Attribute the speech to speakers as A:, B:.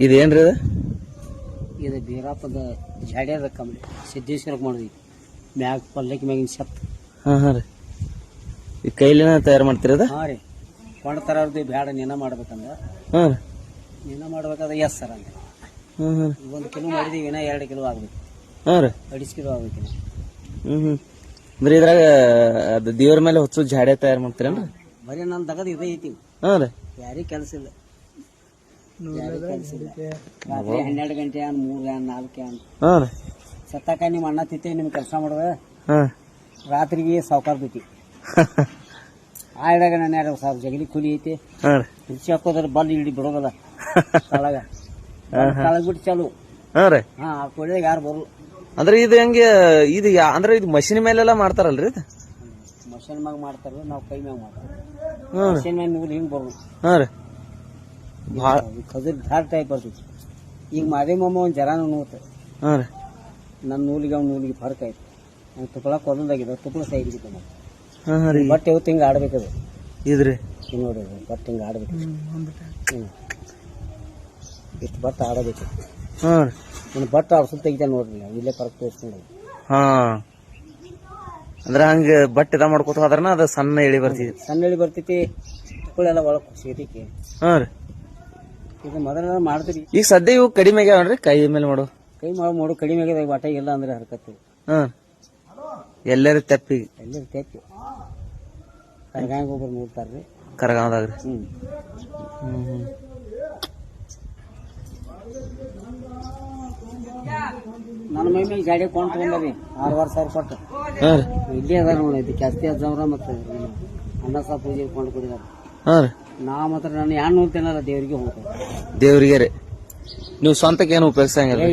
A: ಇದೇನ್ರಿ ಇದು
B: ಇದು ಬೀರಪ್ಪದ ಜಾಡ್ಯದ ಕಂಬಳಿ. ಸಿದ್ದೇಶ್ವರಕ್ಕೆ ಮಾಡಿದ್ವಿ. ಮ್ಯಾಗ ಪಲ್ಲಕ್ಕಿ ಮ್ಯಾಗಿನ ಸತ್
A: ಹಾ ಹಾ ರೀ. ಈ ಕೈಲಿನ ತಯಾರು ಮಾಡ್ತಿರದ
B: ಹಾಂ ರೀ. ಕೊಂಡ ತರದ್ದು ಬ್ಯಾಡ ನೀನ ಮಾಡ್ಬೇಕಂದ್ರೆ.
A: ಹಾ ರೀ.
B: ನೀನ ಮಾಡ್ಬೇಕಾದ್ರೆ ಎಸ್ ಸರ್ ಹಂಗೆ
A: ಹ್ಮ್ ಹ್ಮ್
B: ಒಂದು ಕಿಲೋ ಮಾಡಿದೀವಿ ಇನ್ನ ಎರಡು ಕಿಲೋ ಆಗ್ಬೇಕು.
A: ಹಾ ರೀ.
B: ಅಡಿಸ್ ಕಿಲೋ ಆಗ್ಬೇಕು.
A: ಹ್ಮ್ ಹ್ಮ್. ಅಂದ್ರೆ ಇದ್ರಾಗ ಅದು ದೇವ್ರ ಮೇಲೆ ಹೊಚ್ಚು ಜಾಡೆ ತಯಾರು ಮಾಡ್ತೀರೇನ್ರಿ?
B: ಬರೀ ನನ್ನ ತಗದು ಇದೇ ಐತಿ.
A: ಹಾ ರೀ.
B: ಯಾರಿಗೆ ಕೆಲಸ ಇಲ್ಲ. ರಾತ್ರಿ ಹನ್ನೆರಡು ಗಂಟೆ ಅನ್ ಮೂರು ಅನ್ ನಾಲ್ಕು ಅನ್
A: ಹಾ ರೀ.
B: ಸತ್ತಾಕ ನಿಮ್ಮ ಅಣ್ಣ ತಿತ್ತೆ ನಿಮ್ಗೆ ಕೆಲಸ ಮಾಡುವ
A: ಹಾ.
B: ರಾತ್ರಿಗೆ ಸಾವುಕಾರ ಬಿಟ್ಟಿ. ಆ ಇಡಾಗ ನನ್ನ ಎರಡು ಸಾವಿರ ಜಗಲಿ ಕೂಲಿ ಐತಿ?
A: ಹಾ ರೀ.
B: ಹಾಕೋದ್ರ ಬಲ್ ಹಿಡಿ ಬಿಡೋದಲ್ಲ. ತಳಗ ತಳಗ್ ಬಿಟ್ಟು ಚಾಲು.
A: ಹಾ ರೀ.
B: ಹಾ ಆ ಕೊಡಿದಾಗ ಯಾರು ಬರಲ್ಲ.
A: ಅಂದ್ರೆ ಇದು ಹೆಂಗೆ ಇದು ಯಾ ಅಂದ್ರೆ ಇದು ಮಷಿನ್ ಮೇಲೆಲ್ಲ ಮಾಡ್ತಾರಲ್ರಿ ಇದು?
B: ಮಷಿನ್ ಮ್ಯಾಗ ಮಾಡ್ತಾರ ನಾವು ಕೈ ಮ್ಯಾಗ ಮಾಡ್ತಾರ.
A: ಹಾ ರೀ.
B: ಮಷಿನ್ ಮ್ಯಾಗ ನೀವು ಹಿಂಗ್ ಬರೋದು
A: ಹಾ ರೀ. ಭಾಳ
B: ಖಜೂರ್ ಧಾರ್ ಟೈಪ್ ಬರ್ತೈತಿ. ಈಗ ಮಾದೇ ಮೊಮ್ಮ ಒಂದು ಜರ ನೋತ
A: ಹಾಂ ರೀ.
B: ನನ್ನ ನೂಲಿಗೆ ಅವ್ನ ನೂಲಿಗೆ ಫರ್ಕ್ ಆಯ್ತು ನಂಗೆ ತುಪ್ಪಳ ಕೊಲ್ಲದಾಗಿದೆ ತುಪ್ಪಳ ಸೈಡ್ ನಾವು
A: ಹಾ ಹಾ ರೀ.
B: ಬಟ್ಟೆ ಹೊತ್ತು ಹಿಂಗೆ ಆಡ್ಬೇಕದು
A: ಇದ್ರಿ.
B: ನೋಡಿ ಬಟ್ಟೆ ಹಿಂಗೆ ಆಡ್ಬೇಕು ಹ್ಞೂ ಇಷ್ಟು ಬಟ್ಟೆ ಆಡಬೇಕು.
A: ಹಾ ರೀ.
B: ನನ್ನ ಬಟ್ಟೆ ಆಡ್ಸಲ್ ತೆಗಿತಾನೆ ನೋಡ್ರಿ ಇಲ್ಲೇ ಫರ್ಕ್ ತೋರಿಸ್ಕೊಂಡು
A: ಹಾ. ಅಂದ್ರೆ ಹಂಗ ಬಟ್ಟೆ ಇದ ಮಾಡ್ಕೊತ ಹೋದ್ರನ ಅದು ಸಣ್ಣ ಎಳಿ ಬರ್ತೈತಿ
B: ಸಣ್ಣ ಎಳಿ ಬರ್ತೈತಿ ತುಪ್ಪಳೆಲ್ಲ ಒಳಗೆ ಸೇರಿಕೆ
A: ಹಾಂ ರೀ.
B: ಇದು ಮೊದಲ ಮಾಡ್ತೀರಿ.
A: ಈಗ ಸದ್ಯ ಇವು ಕಡಿಮೆ ಆಗ್ಯಾವನ್ರಿ ಕೈ ಮೇಲೆ ಮಾಡು.
B: ಕೈ ಮಾಡೋ ಮಾಡು ಕಡಿಮೆ ಆಗ್ಯದ ಬಟ್ಟೆ ಇಲ್ಲ ಅಂದ್ರೆ ಹರ್ಕತ್ತು.
A: ಹಾ. ಎಲ್ಲರೂ ತಪ್ಪಿ.
B: ಎಲ್ಲರೂ ತೆಪ್ಪಿ. ಕರ್ಗಾಂಗ ಒಬ್ಬರು ನೋಡ್ತಾರ್ರಿ.
A: ಕರಗಾವದಾಗ್ರಿ. ಹ್ಮ್. ಹ್ಮ್
B: ನನ್ನ ಮೈ ಮೇಲೆ ಗಾಡಿ ಕೊಂಡು ತಗೊಂಡ್ರಿ ಆರೂವರೆ ಸಾವಿರ ಕೊಟ್ಟು.
A: ಹಾ ರೀ.
B: ಇಲ್ಲೇ ಅದಾರ ನೋಡಿ ಇದು ಜಾಸ್ತಿ ಅಜ್ಜವ್ರ ಮತ್ತೆ ಅನ್ನ ಸಾಹ ಪೂಜೆ ಕೊಂಡು ಕೊಡಿದಾರೆ.
A: ಹಾ ರೀ.
B: ನಾ ಮಾತ್ರ ನಾನು ಯಾರು ನೋಡ್ತೇನಲ್ಲ ದೇವರಿಗೆ ಹೋಗ್ತೇನೆ
A: ದೇವ್ರಿಗೆ ರೀ. ನೀವು ಸ್ವಂತಕ್ಕೆ ಏನು ಉಪಯೋಗಿಸಂಗಿಲ್ಲ